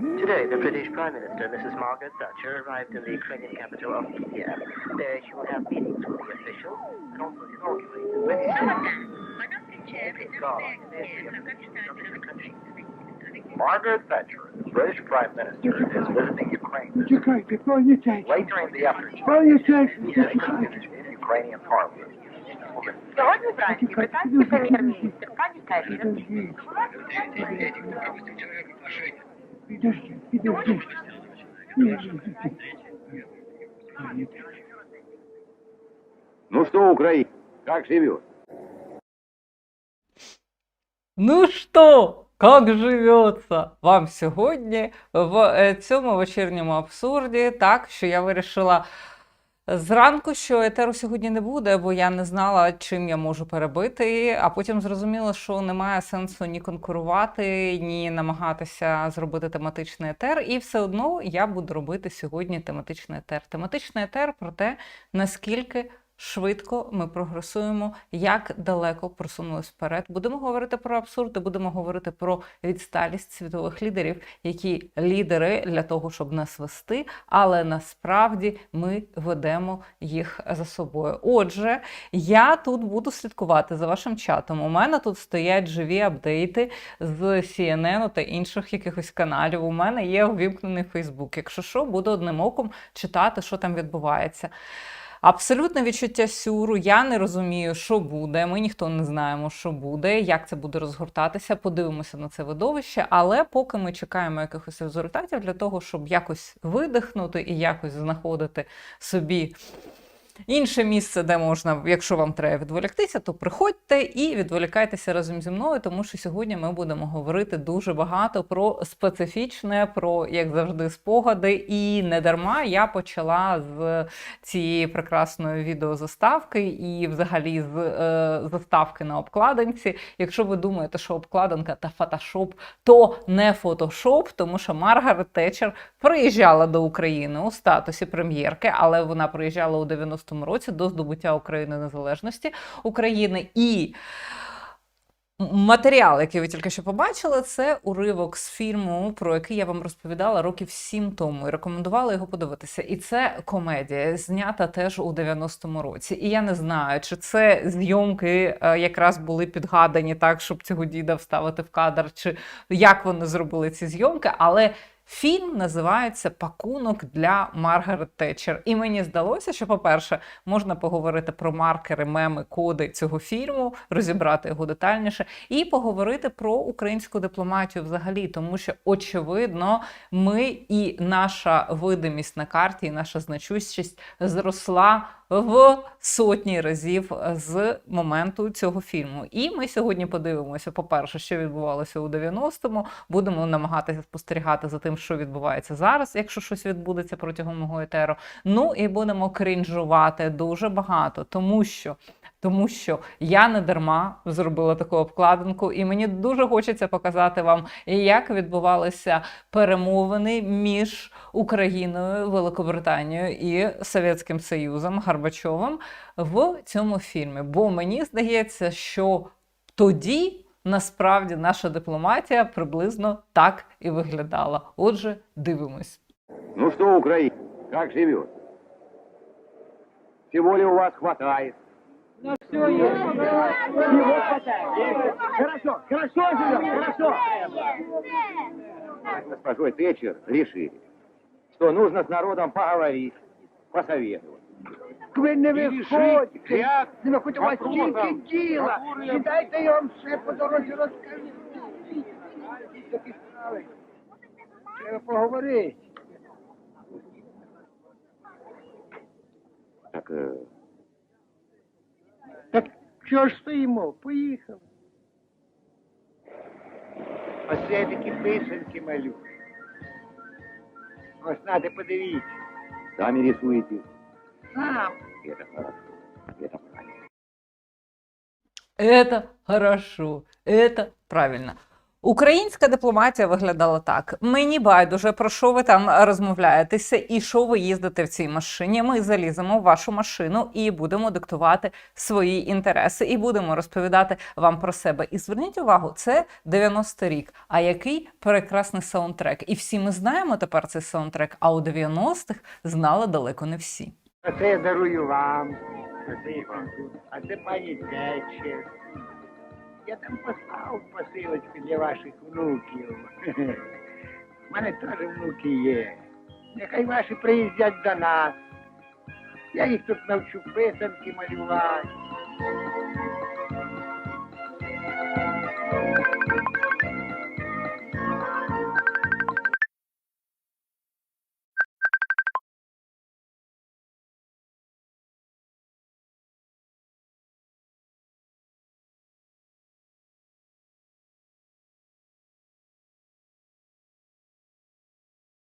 Today, the British Prime Minister, Mrs. Margaret Thatcher, arrived in the Ukrainian capital of Kiev. There, she will have meetings with the officials and also inaugurate the British God. Margaret Thatcher, the British Prime Minister, is visiting Ukraine. Чекайте, пані Течі. Later in the afternoon, Пані Течі, he is introduced in Ukrainian Parliament. Сьогодні вранці британський прем'єр-міністр пані Тетчер Підожди, підожди. Ну что, Украина, как живет? Ну что? як живеться вам сьогодні в е, цьому вечірньому абсурді? Так, що я вирішила зранку, що етеру сьогодні не буде, бо я не знала, чим я можу перебити. А потім зрозуміла, що немає сенсу ні конкурувати, ні намагатися зробити тематичний етер. І все одно я буду робити сьогодні тематичний етер. Тематичний етер про те, наскільки швидко ми прогресуємо, як далеко просунулись вперед. Будемо говорити про абсурд, і будемо говорити про відсталість світових лідерів, які лідери для того, щоб нас вести, але насправді ми ведемо їх за собою. Отже, я тут буду слідкувати за вашим чатом. У мене тут стоять живі апдейти з CNN та інших якихось каналів. У мене є увімкнений Фейсбук. Якщо що, буду одним оком читати, що там відбувається. Абсолютне відчуття сюру. Я не розумію, що буде. Ми ніхто не знаємо, що буде, як це буде розгортатися. Подивимося на це видовище. Але поки ми чекаємо якихось результатів для того, щоб якось видихнути і якось знаходити собі. Інше місце, де можна, якщо вам треба відволіктися, то приходьте і відволікайтеся разом зі мною, тому що сьогодні ми будемо говорити дуже багато про специфічне, про як завжди, спогади. І не дарма я почала з цієї прекрасної відеозаставки і, взагалі, з е, заставки на обкладинці. Якщо ви думаєте, що обкладинка та фотошоп, то не фотошоп, тому що Маргарет Тетчер приїжджала до України у статусі прем'єрки, але вона приїжджала у 90-му році до здобуття України незалежності України і. Матеріал, який ви тільки що побачили, це уривок з фільму, про який я вам розповідала років сім тому і рекомендувала його подивитися. І це комедія, знята теж у 90-му році. І я не знаю, чи це зйомки е, якраз були підгадані так, щоб цього діда вставити в кадр, чи як вони зробили ці зйомки, але. Фільм називається Пакунок для Маргарет Тетчер. І мені здалося, що, по-перше, можна поговорити про маркери, меми, коди цього фільму, розібрати його детальніше, і поговорити про українську дипломатію взагалі, тому що, очевидно, ми і наша видимість на карті, і наша значущість зросла в сотні разів з моменту цього фільму. І ми сьогодні подивимося, по-перше, що відбувалося у 90-му. Будемо намагатися спостерігати за тим, що відбувається зараз, якщо щось відбудеться протягом мого етеру. Ну і будемо крінжувати дуже багато, тому що. Тому що я не дарма зробила таку обкладинку, і мені дуже хочеться показати вам, як відбувалися перемовини між Україною, Великобританією і Совєтським Союзом Горбачовим в цьому фільмі. Бо мені здається, що тоді насправді наша дипломатія приблизно так і виглядала. Отже, дивимось. Ну что, Украина, как живет? Всего ли у вас хватает? Хорошо, хорошо живем, хорошо. Мы с госпожой Тэтчер решили, что нужно с народом поговорить, посоветовать. Ви не виходьте, ряд не виходьте, у вас вопросов, тільки діла. которые- Сідайте, я вам все по дорозі розкажу. Такі справи. Треба поговорити. Так, э, Так чого ж стоїмо? Поїхали. Ось я такі писанки малю. Ось надо подивіться. сами рисуете. Сам. Это хорошо, это правильно. Это хорошо, это правильно. Українська дипломатія виглядала так: мені байдуже про що ви там розмовляєтеся, і що ви їздите в цій машині. Ми заліземо в вашу машину і будемо диктувати свої інтереси, і будемо розповідати вам про себе. І зверніть увагу, це 90 рік. А який прекрасний саундтрек? І всі ми знаємо тепер цей саундтрек. А у 90-х знали далеко не всі. Це я дарую вам. А це пані Тетчер. Я там поставив посилочку для ваших внуків. У мене теж внуки є. Нехай ваші приїздять до нас. Я їх тут навчу писанки малювати.